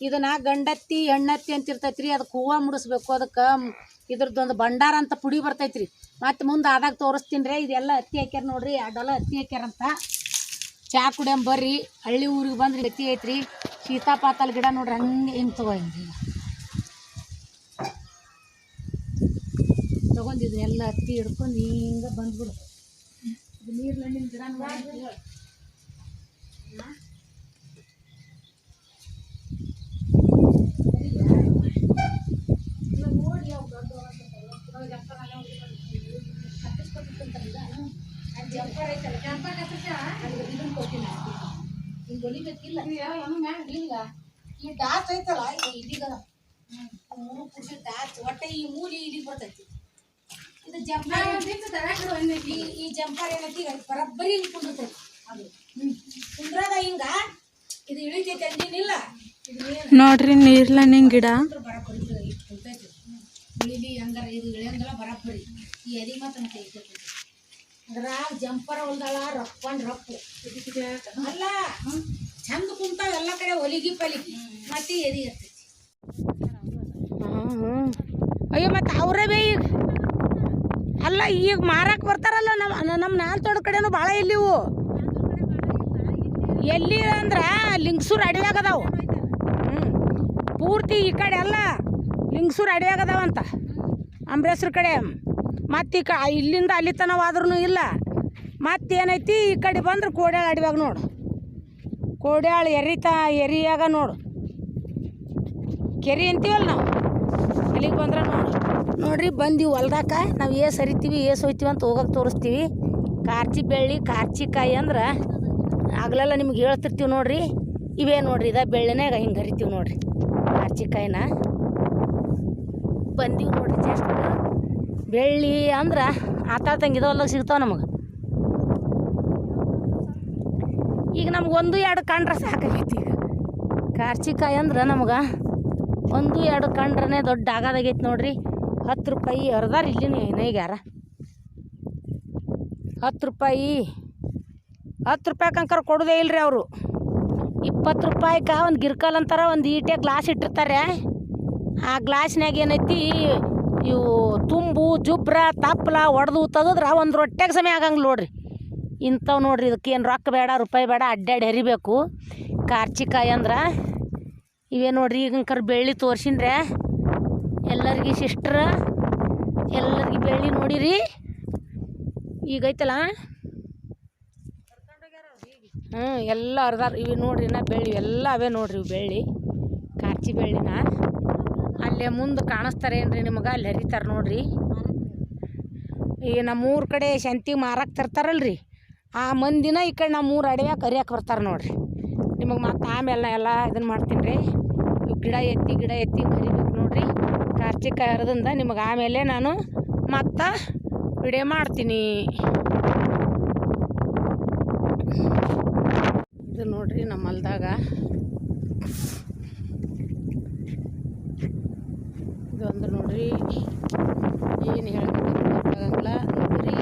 ಇದನ್ನ ಗಂಡತ್ತಿ, ಹೆಣ್ಣತ್ತಿ ಅಂತ ರೀ ಅದಕ್ಕೆ ಹೂವು ಮುಡಿಸ್ಬೇಕು, ಅದಕ್ಕೆ ಇದ್ರದ್ದೊಂದು ಭಂಡಾರ ಅಂತ ಪುಡಿ ಬರ್ತೈತ್ರಿ. ಮತ್ತು ಮುಂದೆ ಆದಾಗ ತೋರಿಸ್ತೀನಿ ರೀ, ಇದೆಲ್ಲ ಹತ್ತಿ ಹಾಕ್ಯಾರ ನೋಡ್ರಿ ಎರಡೆಲ್ಲ ಹತ್ತಿ ಹಾಕ್ಯಾರಂತ ಚಹಾ ಕುಡಿಯಂ ಬರ್ರಿ, ಹಳ್ಳಿ ಊರಿಗೆ ಬಂದ್ರೆ ಹತ್ತಿ ಐತ್ರಿ. ಸೀತಾಪಾತಲ್ ಗಿಡ ನೋಡ್ರಿ, ಹಂಗೆ ಹಿಂಗೆ ತಗೋ ಹಿಂಗೆ ತಗೊಂಡಿದ್ದು ಎಲ್ಲ ಹತ್ತಿ ಹಿಡ್ಕೊಂಡು ಹಿಂಗೆ ಬಂದ್ಬಿಡು ಹಿಂಗೆ ಹೊಲಿಬೇಕಿಲ್ಲ ಇಲ್ಲ ಈ ಡಾಚ್ ಐತಲ್ಲ ಮೂರು ಈ ಮೂಲಿ ಬರ್ತೈತಿ ಇದು ಈ ಈಗ ಬರಬ್ಬರಿ ಹಿಂಗ್ ಅದು ಹಿಂಗ ಇದು ಇಳಿತೈತಿ ಅಂದಿನಿಲ್ಲ ನೋಡ್ರಿ ನೀರ್ಲ ನೀರ್ಲಣ್ಣಿನ ಗಿಡ. ಬರಬ್ಬರಿ ಕುಂತೈತಿ ಇಳಿಲಿ ಹಂಗಾರ ಇದು ಇಳಿಯಂಗಲ್ಲ ಬರಬ್ಬರಿ ಈ ಎದಿ ಮಾತ್ರ ಕೈತೈತಿ ಅದ್ರಾಗ ಜಂಪರ್ ಹೊಲ್ದಾಳ ರಪ್ಪನ್ ರಪ್ಪು ಅಲ್ಲ ಚಂದ ಕುಂತ ಎಲ್ಲ ಕಡೆ ಒಲಿಗಿ ಪಲಿಗಿ ಮತ್ತೆ ಎದಿ ಇರ್ತೈತಿ. ಅಯ್ಯೋ ಮತ್ತೆ ಅವರೇ ಬೇ ಈಗ. ಅಲ್ಲ ಈಗ ಮಾರಕ್ ಬರ್ತಾರಲ್ಲ ನಮ್ಮ ನಮ್ಮ ನಾಲ್ತೋಡ ಕಡೆನೂ ಭಾಳ ಇಲ್ಲಿವು ಎಲ್ಲಿ ಅಂದ್ರ ಲಿಂಗ್ಸೂರು ಅಡವ್ಯಾಗ ಅದಾವು ಹ್ಞೂ ಪೂರ್ತಿ ಈ ಕಡೆ ಅಲ್ಲ ಲಿಂಗ್ಸೂರು ಅದಾವಂತ ಅಂಬ್ರೇಶ್ವರ ಕಡೆ. ಮತ್ತು ಈ ಕ ಇಲ್ಲಿಂದ ಅಲ್ಲಿ ತನವಾದ್ರೂ ಇಲ್ಲ ಮತ್ತೇನೈತಿ ಈ ಕಡೆ ಬಂದ್ರೆ ಕೋಡ್ಯಾಳ ಅಡಿವಾಗ ನೋಡು. ಕೋಡ್ಯಾಳ ಎರಿತ, ಎರಿಯಾಗ ನೋಡು. ಕೆರೆ ಅಂತೀವಲ್ಲ ನಾವು? ಅಲ್ಲಿಗೆ ಬಂದ್ರೆ ನೋಡು. ನೋಡ್ರಿ ಬಂದೀವಿ ಹೊಲ್ದಾಕ. ನಾವು ಏಸ್ ಹರಿತೀವಿ ಏಸ್ ಹೋಯ್ತೀವಿ ಅಂತ ಹೋಗಕ್ಕೆ ತೋರಿಸ್ತೀವಿ. ಕಾರ್ಚಿ ಬೆಳ್ಳಿ ಕಾರ್ಚಿಕಾಯಿ ಅಂದ್ರೆ ಆಗ್ಲೆಲ್ಲ ನಿಮ್ಗೆ ಹೇಳ್ತಿರ್ತೀವಿ ನೋಡ್ರಿ. ಇವೇ ನೋಡ್ರಿ, ಇದ ಬೆಳ್ಳಿನಾಗ ಹಿಂಗೆ ಹರಿತೀವಿ ನೋಡ್ರಿ. ಕಾರ್ಚಿಕಾಯಿನ ಬಂದೀವಿ ನೋಡ್ರಿ ಜಸ್ಟ್. ಬೆಳ್ಳಿ ಅಂದ್ರೆ ಆತಾತಂಗೆ ಇದವಲ್ದಾಗ ಸಿಗ್ತಾವೆ ನಮಗೆ. ಈಗ ನಮ್ಗೆ ಒಂದು ಎರಡು ಕಂಡ್ರೆ ಸಾಕಾಗೈತಿ ಈಗ. ಕಾರ್ಚಿಕಾಯಿ ಅಂದ್ರೆ ನಮ್ಗೆ ಒಂದು ಎರಡು ಕಂಡ್ರೆ ದೊಡ್ಡ ಆಗೋದಾಗೈತಿ ನೋಡ್ರಿ. ಹತ್ತು ರೂಪಾಯಿ ಅರ್ಧಾರ ಇಲ್ಲಿನ ಏನೈಗ್ಯಾರ ಹತ್ತು ರೂಪಾಯಿ ಹತ್ತು ರೂಪಾಯಿ ಕಂಕರ ಕೊಡೋದೇ ಇಲ್ರಿ ಅವರು. ಇಪ್ಪತ್ತು ರೂಪಾಯಿಕ ಒಂದು ಗಿರ್ಕಲ್ ಅಂತಾರ, ಒಂದು ಈಟೆ ಗ್ಲಾಸ್ ಇಟ್ಟಿರ್ತಾರೆ. ಆ ಗ್ಲಾಸ್ನಾಗ ಏನೈತಿ ಇವು ತುಂಬು, ಜುಬ್ರ ತಪ್ಪಲ ಒಡೆದು ತೆಗೆದ್ರೆ ಒಂದು ರೊಟ್ಟೆಗೆ ಸಮಯ ಆಗಂಗಿಲ್ಲ ನೋಡ್ರಿ. ಇಂಥವು ನೋಡ್ರಿ ಇದಕ್ಕೆ ಏನು ರೊಕ್ಕ ಬೇಡ, ರೂಪಾಯಿ ಬೇಡ, ಅಡ್ಡಾಡಿ ಹರಿಬೇಕು. ಕಾರ್ಚಿಕಾಯಿ ಅಂದ್ರೆ ಇವೇ ನೋಡ್ರಿ ಈಗಂಕರ್ ಬೆಳ್ಳಿ ತೋರ್ಸಿನ್ರೆ ಎಲ್ಲರಿಗೆ ಸಿಸ್ಟ್ರ ಎಲ್ಲರಿಗೆ ಬೆಳ್ಳಿ ನೋಡಿರಿ. ಈಗೈತಲ್ಲ ಹ್ಞೂ ಎಲ್ಲ ಅರ್ದಾರ ಇವು ನೋಡ್ರಿ ನಾ ಬೆಳ್ಳಿ, ಎಲ್ಲ ಅವೇ ನೋಡ್ರಿ ಇವು ಬೆಳ್ಳಿ. ಕಾರ್ಚಿ ಬೆಳ್ಳಿನ. ಅಲ್ಲೇ ಮುಂದೆ ಕಾಣಿಸ್ತಾರೆ ಏನ್ರಿ ನಿಮಗೆ? ಅಲ್ಲಿ ಹರಿತಾರೆ ನೋಡ್ರಿ. ಈ ನಮ್ಮೂರ ಕಡೆ ಶಂತಿ ಮಾರಕ್ಕೆ ತರ್ತಾರಲ್ರಿ. ಆ ಮಂದಿನ ಈ ಕಡೆ ನಮ್ಮೂರು ಅಡಿಯಾಕೆ ಹರಿಯಕ್ಕೆ ಬರ್ತಾರೆ ನೋಡ್ರಿ. ನಿಮಗೆ ಮತ್ತೆ ಆಮೇಲೆ ಎಲ್ಲ ಇದನ್ನು ಮಾಡ್ತೀನಿ ರೀ ಗಿಡ ಎತ್ತಿ ಗಿಡ ಎತ್ತಿ ಹರಿಬೇಕು ನೋಡ್ರಿ. ಕಾರ್ತಿಕ ಹರಿದಿಂದ ನಿಮಗೆ ಆಮೇಲೆ ನಾನು ಮತ್ತೆ ವಿಡಿಯೋ ಮಾಡ್ತೀನಿ. ಇದು ನೋಡ್ರಿ ನಮ್ಮ ಹೊಲ್ದಾಗ ಇದು ಅಂದ್ರೆ ನೋಡ್ರಿ ಏನು ಹೇಳ್ಬೇಕು ಗೊತ್ತಾಗಂಗಿಲ್ಲ ನೋಡ್ರಿ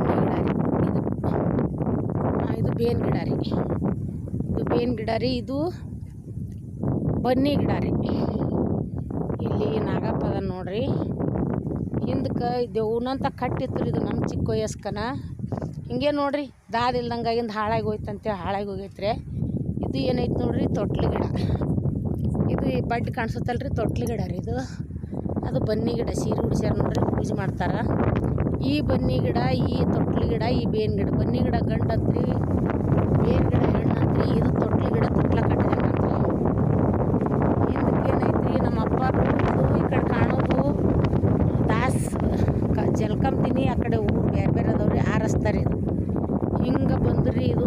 ಬನ್ನಿ ಗಿಡ ರೀ ಇದು ಹಾಂ ಇದು ಬೇನ್ ಗಿಡ ರೀ ಇದು ಬೇನ್ ಗಿಡ ರೀ ಇದು ಬನ್ನಿ ಗಿಡ ರೀ ಇಲ್ಲಿ ನಾಗಪ್ಪ ಅದ ನೋಡ್ರಿ. ಹಿಂದಕ್ಕೆ ದೇವ್ನಂತ ಕಟ್ಟಿತ್ತು ಇದು ನಮ್ಮ ಚಿಕ್ಕ ವಯಸ್ಕನ. ಹಿಂಗೆ ನೋಡ್ರಿ ದಾದ ಇಲ್ದಂಗಾಗಿಂದ ಹಾಳಾಗಿ ಹೋಯ್ತಂತೆ, ಹಾಳಾಗಿ ಹೋಗೈತ್ರಿ. ಇದು ಏನೈತೆ ನೋಡ್ರಿ, ತೊಟ್ಲು ಗಿಡ. ಇದು ಈ ಬಡ್ಡಿ ಕಾಣಿಸುತ್ತಲ್ರಿ, ತೊಟ್ಲು ಗಿಡ ರೀ ಇದು. ಅದು ಬನ್ನಿ ಗಿಡ, ಸೀರೆ ಉಡ್ಸ್ಯಾರ ನೋಡ್ರಿ, ಪೂಜೆ ಮಾಡ್ತಾರೆ. ಈ ಬನ್ನಿ ಗಿಡ, ಈ ತೊಟ್ಲು ಗಿಡ, ಈ ಬೇನ್ ಗಿಡ. ಬನ್ನಿ ಗಿಡ ಗಂಡಂತ್ರಿ, ಬೇನ್ ಗಿಡ ಇದು ತೊಟ್ಲು ಗಿಡ ತೊಟ್ಲ ಕಟ್ಟಿದಂಗಂತ್ರಿ ಹಿಂದಕ್ಕೆ ಏನೈತ್ರಿ ನಮ್ಮ ಅಪ್ಪ ಬೆಳ್ದಿದ್ದು ಈ ಕಡೆ ಕಾಣೋದು ದಾಸ್, ಕ ಜಲ್ಕಂತೀನಿ ಆ ಕಡೆ ಊರು ಬೇರೆ ಬೇರೆ ಅದಾವ್ರಿ, ಆರಸ್ತಾರೆ ಇದು. ಹಿಂಗೆ ಬಂದ್ರಿ ಇದು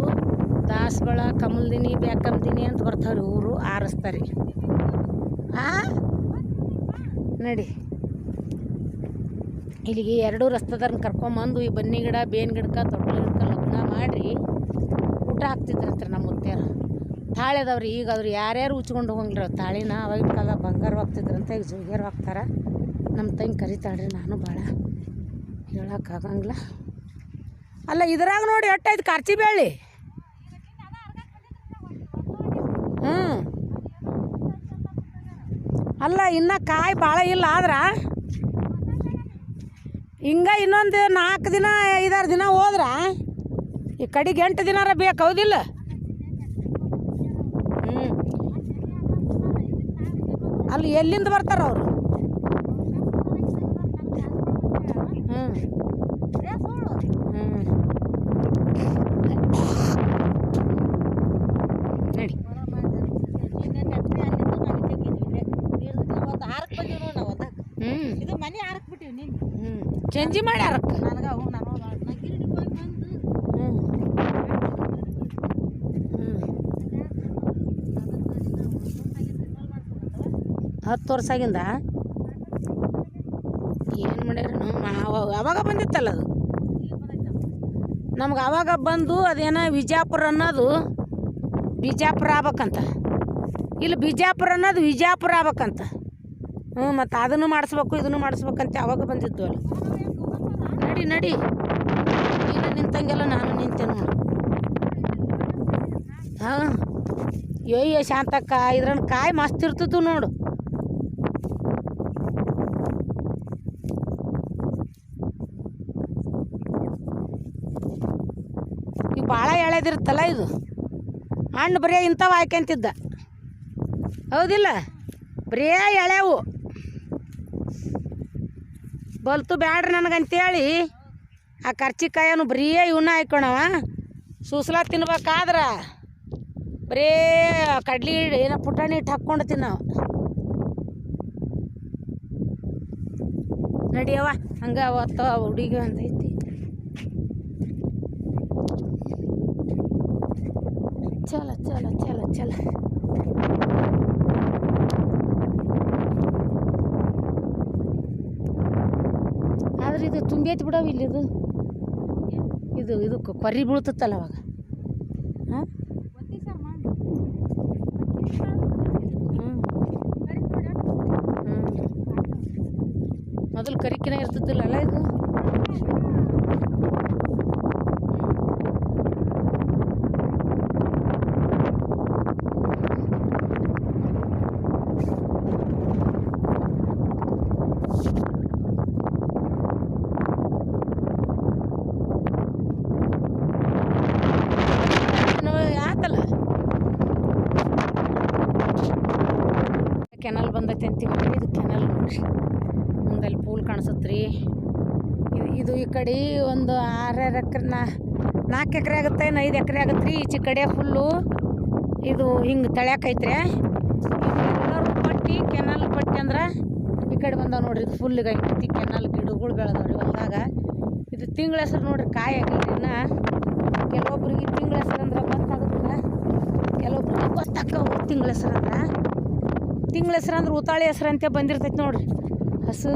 ದಾಸಬಳ ಕಮಲ್ದಿನಿ ಬ್ಯಾಕಂದಿನಿ ಅಂತ ಬರ್ತಾವ್ರಿ ಊರು, ಆರಸ್ತಾರೆ. ಆ? ನಡಿ. ಇಲ್ಲಿಗೆ ಎರಡೂ ರಸ್ತದಾರನ್ನ ಕರ್ಕೊಂಬಂದು ಈ ಬನ್ನಿ ಗಿಡ, ಬೇನ್ ಗಿಡಕ್ಕೆ, ತೊಟ್ಲು ಗಿಡಕ್ಕೆ ಲಗ್ನ ಮಾಡಿ ಊಟ ಹಾಕ್ತಿದ್ರಂತ್ರಿ ನಮ್ಮ ಮುತ್ತೆಯರು ತಾಳೆ ಅದಾವ್ರಿ ಈಗ ಅವ್ರು ಯಾರ್ಯಾರು ಉಚ್ಕೊಂಡು ಹೋಗಂಗಿಲ್ಲ ತಾಳಿನ ಅವಾಗಿನ ಕಾಲ ಬಂಗಾರ ಹಾಕ್ತಿದ್ರಂತ ಈಗ ಜೋಗ್ಯಾರು ಹೋಗ್ತಾರೆ ನಮ್ಮ ತಂಗಿ ಕರಿತಾಳ್ರಿ, ನಾನು ಭಾಳ ಹೇಳೋಕ್ಕಾಗಂಗಿಲ್ಲ ಅಲ್ಲ, ಇದ್ರಾಗ ನೋಡಿ ಎಟ್ಟೈತೆ ಕಾರ್ಚಿ ಬೇಳಿ. ಹ್ಞೂ ಅಲ್ಲ, ಇನ್ನು ಕಾಯಿ ಭಾಳ ಇಲ್ಲ ಆದ್ರೆ ಹಿಂಗೆ ಇನ್ನೊಂದು ನಾಲ್ಕು ದಿನ, ಐದಾರು ದಿನ ಹೋದ್ರ ಈ ಕಡೆಗೆ ಎಂಟು ದಿನಾರ ಬೇಕು ಹೌದಿಲ್ಲ ಹ್ಞೂ ಅಲ್ಲಿ ಎಲ್ಲಿಂದ ಬರ್ತಾರ ಅವರು ಹ್ಞೂ ಹ್ಞೂ ಹ್ಞೂ ಚೇಂಜಿ ಮಾಡ್ಯಾರಕ್ಕ ನನಗೆ ಅವು ನಾನು ನಾ ಗಿರಡಿಗೆ ಹೋಗಿ ಬಂದು ಹ್ಞೂ ಹ್ಞೂ ಹತ್ತು ವರ್ಷ ಆಗಿಂದ? ಏನು ಮಾಡ್ಯಾರ ಅವಾಗ ಬಂದಿತ್ತಲ್ಲ ಅದು? ನಮ್ಗೆ ಅವಾಗ ಬಂದು ಅದೇನ ವಿಜಾಪುರ ಅನ್ನೋದು ಬಿಜಾಪುರ ಆಗ್ಬೇಕಂತ. ಇಲ್ಲಿ ಬಿಜಾಪುರ ಅನ್ನೋದು ವಿಜಾಪುರ ಆಗ್ಬೇಕಂತ. ಹ್ಞೂ ಮತ್ತು ಅದನ್ನು ಮಾಡಿಸ್ಬೇಕು, ಇದನ್ನು ಮಾಡಿಸ್ಬೇಕಂತ ಅವಾಗ ಬಂದಿದ್ದು ಅಲ್ಲ ನಡಿ ನಡಿ. ನೀನು ನಿಂತಂಗೆಲ್ಲ ನಾನು ನಿಂತೆ ನೋಡು. ಹಾಂ. ಅಯ್ಯೋ ಶಾಂತಕ್ಕ ಇದ್ರನ್ನ ಕಾಯಿ ಮಸ್ತ್ ನೋಡು. ಎಳೆದಿರುತ್ತಲ್ಲ ಇದು? ಹಣ್ಣು ಬರೀ ಇಂಥವು ಹಾಕ್ಯಂತಿದ್ದ ಹೌದಿಲ್ಲ? ಬರೇ ಎಳೆವು. ಬಲ್ತು ಬ್ಯಾಡ್ರಿ ನನಗಂತೇಳಿ. ಆ ಕರ್ಚಿಕಾಯನ್ನು ಬರೀ ಇವನ್ನ ಹಾಕ್ಕೊಳವ ಸೂಸ್ಲ ತಿನ್ಬೇಕಾದ್ರೆ ಬರೇ ಕಡ್ಲಿ ಏನೋ ಪುಟಾಣಿ ಹಿಟ್ಟು ಹಾಕ್ಕೊಂಡು ತಿನ್ನವ. ನಡಿಯವ ಹಂಗ ಅವತ್ತು ಹುಡುಗಿ ಒಂದೈತಿ. ಚಲ ಚಲ ಚಲ ಚಲ ಆದ್ರೆ ಇದು ತುಂಬೈತಿ ಬಿಡವ ಇಲ್ಲಿ ಇದು. ಇದು ಇದು ಕ- ಕೊರ್ರಿ ಬೀಳ್ತತ್ತಲ್ಲ ಅವಾಗ. ಹಾಂ? ಮೊದಲು ಕರಿಕಿನ ಇರ್ತದಿಲ್ಲಲ್ಲ ಇದು ಏನು ಯಾಕಲ್ಲ ಕೆನಲ್ ಬಂದೈತೆ ಅಂತೀವಿ ಇದು ಕೆನಲ್ ನೋಡ್ರಿ ಮುಂದಲ್ಲಿ ಪೂಲ್ ಕಾಣಿಸತ್ರಿ ಇದು ಇದು ಈ ಕಡೆ ಒಂದು ಆರಾರು ಎಕರೆ, ನಾ, ನಾಲ್ಕು ಎಕರೆ ಆಗುತ್ತೆ ಏನು ಐದು ಎಕರೆ ಆಗುತ್ತೆ ರೀ ಈಚೆ ಕಡೆ ಫುಲ್ಲು ಇದು ಹಿಂಗೆ ತಳ್ಯಾಕೈತ್ರಿ. ಎಲ್ಲರೂ ಪಟ್ಟಿ, ಕೆನಲ್ ಪಟ್ಟಿ ಅಂದ್ರೆ ಈ ಕಡೆ ಬಂದಾವ ನೋಡ್ರಿ, ಇದು ಫುಲ್ ಐತಿ ಕೆನಲ್ ಗಿಡಗಳು ಬೆಳೆದವ್ರಿ ಹೊಲದಾಗ. ಇದು ತಿಂಗಳ ಹೆಸರು ನೋಡ್ರಿ, ಕಾಯಿ ಇನ್ನ. ಕೆಲವೊಬ್ರಿಗೆ ತಿಂಗಳ ಹೆಸರು ಅಂದ್ರೆ ಗೊತ್ತಾಗೋದಿಲ್ಲ. ಕೆಲವೊಬ್ರಿಗೆ ಗೊತ್ತಾಗ್ತಾವ ತಿಂಗಳ ಹೆಸರು ಅಂದ್ರೆ. ತಿಂಗಳ ಹೆಸರು ಅಂದ್ರೆ ಉತಾಳಿ ಹೆಸರು ಅಂತ ಬಂದಿರ್ತೈತಿ ನೋಡ್ರಿ. ಹಸು,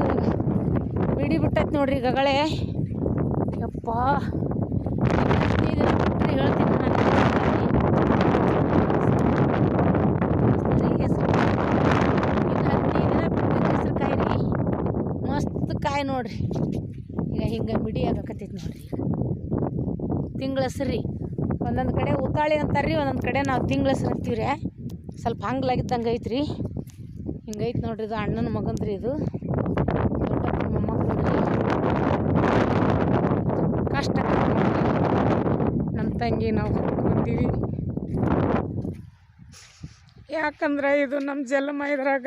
ಬಿಡಿ ಬಿಟ್ಟೈತಿ ನೋಡ್ರಿ ಗಗಳೇ ಯಪ್ಪ. ಹೇಳ್ತೀನಿ ಕಾಯಿ ರೀ ನೋಡ್ರಿ. ಈಗ ಹಿಂಗೆ ಬಿಡಿ ಆಗಕತ್ತೈತಿ ನೋಡ್ರಿ ತಿಂಗಳ ಹೆಸ್ರು. ರೀ ಒಂದೊಂದು ಕಡೆ ಉತ್ತಾಳಿ ಅಂತಾರ್ರಿ, ಒಂದೊಂದು ಕಡೆ ನಾವು ತಿಂಗಳ ಹೆಸ್ರು ಅಂತೀವಿ ರೀ ಸ್ವಲ್ಪ ಹಂಗ್ಲಾಗಿದ್ದಂಗೆ ಐತ್ರಿ. ಹಿಂಗೈತೆ ನೋಡ್ರಿ ಇದು ಅಣ್ಣನ ಮಗಂದ್ರಿ ಇದು. ತಂಗಿ ನಾವು ಬಂದೀವಿ ಯಾಕಂದ್ರೆ ಇದು ನಮ್ಮ ಜನ್ಮ ಇದ್ರಾಗ.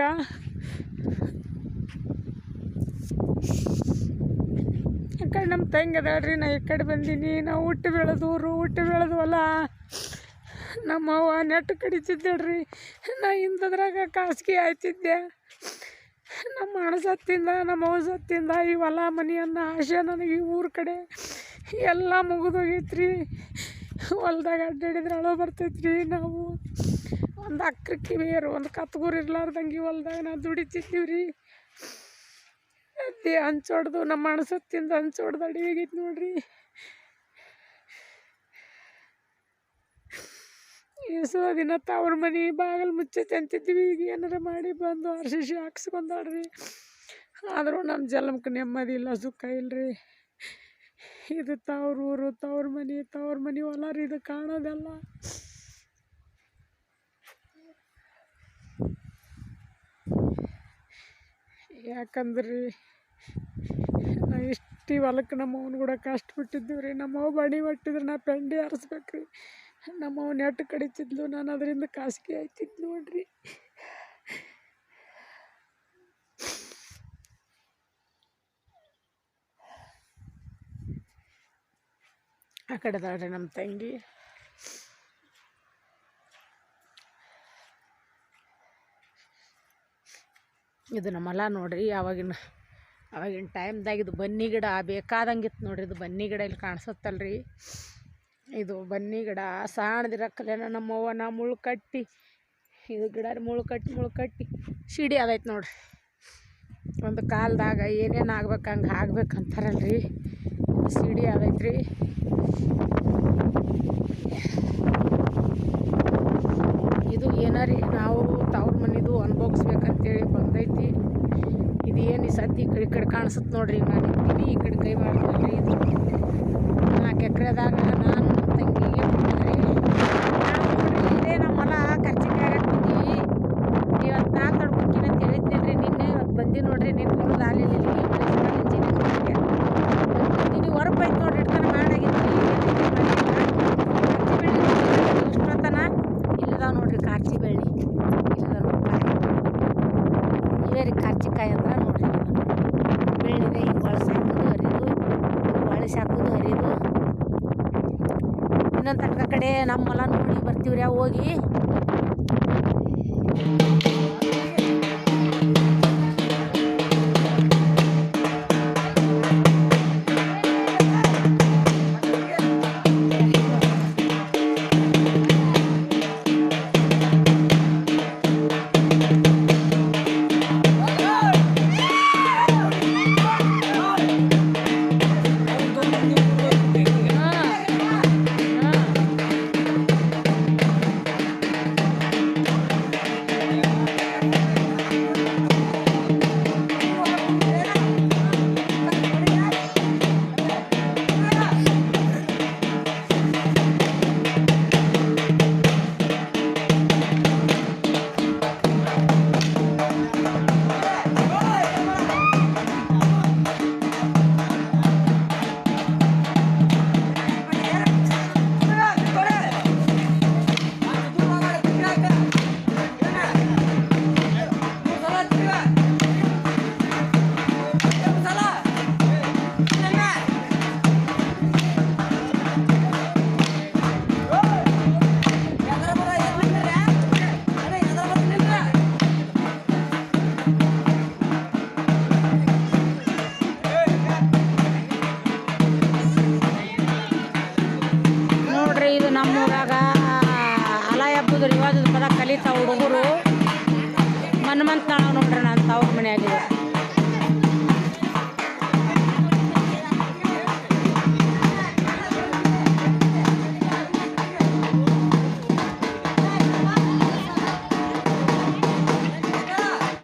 ಕಡೆ ನಮ್ಮ ತಂಗಿ ಅದಾಳ್ರಿ, ನಾ ಈ ಕಡೆ ಬಂದೀನಿ. ನಾವು ಹುಟ್ಟು ಬೆಳೆದೂರು ಹುಟ್ಟು ನಮ್ಮ ನಮ್ಮವ್ವ ನೆಟ್ಟು ಕಡಿತಿದ್ದಳ್ರಿ. ನಾ ಇಂಥದ್ರಾಗ ಖಾಸಗಿ ಆಯ್ತಿದ್ದೆ. ನಮ್ಮ ಅಣ್ಣ ಸತ್ತಿಂದ, ನಮ್ಮ ಅವ್ವ ಸತ್ತಿಂದ ಈ ಹೊಲ, ಮನೆಯನ್ನ ಆಶೆ ನನಗೆ ಈ ಊರ ಕಡೆ ಎಲ್ಲ ಮುಗಿದೋಗೈತ್ರಿ. ಹೊಲ್ದಾಗ ಅಡ್ಡಾಡಿದ್ರೆ ಅಳೋ ಬರ್ತೈತ್ರಿ ನಾವು. ಒಂದು ಅಕ್ರ ಕಿವಿಯರು, ಒಂದು ಕತ್ಗೂರು ಇರ್ಲಾರ್ದಂಗೆ ಹೊಲ್ದಾಗ ನಾವು ದುಡಿತಿದ್ದೀವಿ ರೀ ಅದೇ ಹಂಚೊಡ್ದು ನಮ್ಮ ಅಣಸತ್ತಿಂದ ಸತ್ತಿಂದ ಹಂಚೊಡ್ದು ಅಡಿ ಆಗೈತೆ ನೋಡ್ರಿ. ಎಷ್ಟೋ ದಿನ ತವ್ರ ಮನೆ ಬಾಗಿಲು ಮುಚ್ಚೈತೆ ಅಂತಿದ್ವಿ, ಈಗ ಏನಾರ ಮಾಡಿ ಬಂದು ಅರ್ಶಿಶಿ ಹಾಕ್ಸ್ಕೊಂಡಾಡ್ರಿ ಆದರೂ ನಮ್ಮ ಜನ್ಮಕ್ಕೆ ನೆಮ್ಮದಿ ಇಲ್ಲ, ಸುಖ ಇಲ್ರಿ. ಇದು ತವ್ರ ಊರು, ತವ್ರ ಮನೆ ತವ್ರ ಮನೆ ಹೊಲ ರೀ ಇದು ಕಾಣೋದಲ್ಲ. ಯಾಕಂದ್ರಿ ನಾ ಇಷ್ಟು ಹೊಲಕ್ಕೆ ನಮ್ಮ ಅವ್ನ ಕೂಡ ಕಷ್ಟಪಟ್ಟಿದ್ದೀವಿ ರೀ ನಮ್ಮವ್ ಬಡಿ ಹೊಟ್ಟಿದ್ರೆ ನಾ ಪೆಂಡಿ ಹರಿಸ್ಬೇಕ್ರಿ ನಮ್ಮವ್ ನಮ್ಮ ನೆಟ್ಟು ಕಡಿತಿದ್ಲು, ನಾನು ಅದರಿಂದ ಖಾಸಗಿ ಆಯ್ತಿದ್ದು ನೋಡ್ರಿ. ಆ ಕಡೆದಾಳ್ರಿ ನಮ್ಮ ತಂಗಿ. ಇದು ನಮ್ಮ ನಮ್ಮಲ್ಲ ನೋಡ್ರಿ, ಆವಾಗಿನ ಆವಾಗಿನ ಟೈಮ್ದಾಗ ಇದು ಬನ್ನಿ ಗಿಡ ಬೇಕಾದಂಗಿತ್ತು ನೋಡ್ರಿ, ಇದು ಬನ್ನಿ ಗಿಡ ಇಲ್ಲಿ ಕಾಣಿಸುತ್ತಲ್ರಿ. ಇದು ಬನ್ನಿ ಗಿಡ ಸಣ್ಣದಿರಕ್ಕಲೇನ ನಮ್ಮವ್ವ ನಾ ಮುಳ್ಳು ಕಟ್ಟಿ ಇದು ಗಿಡ ಮುಳ್ಳು ಕಟ್ಟಿ ಮುಳ್ಳು ಕಟ್ಟಿ ಸಿಡಿ ಅದೈತೆ ನೋಡ್ರಿ. ಒಂದು ಕಾಲದಾಗ ಏನೇನು ಆಗ್ಬೇಕು ಹಂಗೆ ಆಗ್ಬೇಕಂತಾರಲ್ರಿ. ಸಿಡಿ ಅದೈತ್ರಿ. ಇದು ಏನಾರಿ ನಾವು ತವ್ರ ಮನೆದು ಅನ್ಭೋಗಿಸ್ಬೇಕಂತೇಳಿ ಬಂದೈತಿ. ಇದೇನು ಈ ಸತಿ ಈ ಕಡೆ ಕಡೆ ಕಾಣಿಸುತ್ತೆ ನೋಡ್ರಿ ನಾನು ಈ ಕಡೆ ಕೈ ಮಾಡಿದ್ರಿ ಇದು ನಾಲ್ಕು ಎಕರೆದಾಗ ನಾನು